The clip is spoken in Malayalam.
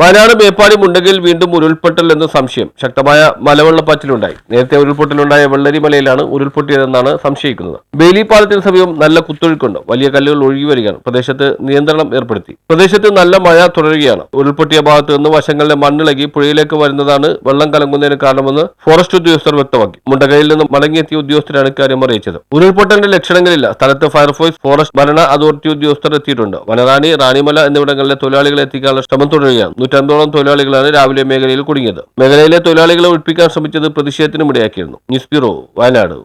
വയനാട് മേപ്പാടി മുണ്ടകയിൽ വീണ്ടും ഉരുൾപൊട്ടൽ എന്ന് സംശയം. ശക്തമായ മലവെള്ളപ്പാച്ചിലുണ്ടായി. നേരത്തെ ഉരുൾപൊട്ടലുണ്ടായ വെള്ളരിമലയിലാണ് ഉരുൾപൊട്ടിയതെന്നാണ് സംശയിക്കുന്നത്. ബെയിലി പാലത്തിന് സമീപം നല്ല കുത്തൊഴുക്കുണ്ട്. വലിയ കല്ലുകൾ ഒഴുകി വരികയാണ്. പ്രദേശത്ത് നിയന്ത്രണം ഏർപ്പെടുത്തി. പ്രദേശത്ത് നല്ല മഴ തുടരുകയാണ്. ഉരുൾപൊട്ടിയ ഭാഗത്ത് നിന്ന് വശങ്ങളിലെ മണ്ണിളകി പുഴയിലേക്ക് വരുന്നതാണ് വെള്ളം കലങ്ങുന്നതിന് കാരണമെന്ന് ഫോറസ്റ്റ് ഉദ്യോഗസ്ഥർ വ്യക്തമാക്കി. മുണ്ടകയിൽ നിന്ന് മടങ്ങിയെത്തിയ ഉദ്യോഗസ്ഥരാണ് ഇക്കാര്യം അറിയിച്ചത്. ഉരുൾപൊട്ടലിന്റെ ലക്ഷണങ്ങളില്ല. സ്ഥലത്ത് ഫയർഫോഴ്സ് ഫോറസ്റ്റ് ഭരണ അതോറിറ്റി ഉദ്യോഗസ്ഥർ എത്തിയിട്ടുണ്ട്. വനറാണി റാണിമല എന്നിവിടങ്ങളിലെ തൊഴിലാളികളെ എത്തിക്കാനുള്ള ശ്രമം തുടരുകയാണ്. നൂറ്റമ്പതോളം തൊഴിലാളികളാണ് രാവിലെ മേഖലയിൽ കുടുങ്ങിയത്. മേഖലയിലെ തൊഴിലാളികളെ ഒഴിപ്പിക്കാൻ ശ്രമിച്ചത് പ്രതിഷേധത്തിനും ഇടയാക്കിയിരുന്നു. News bureau Wayanad.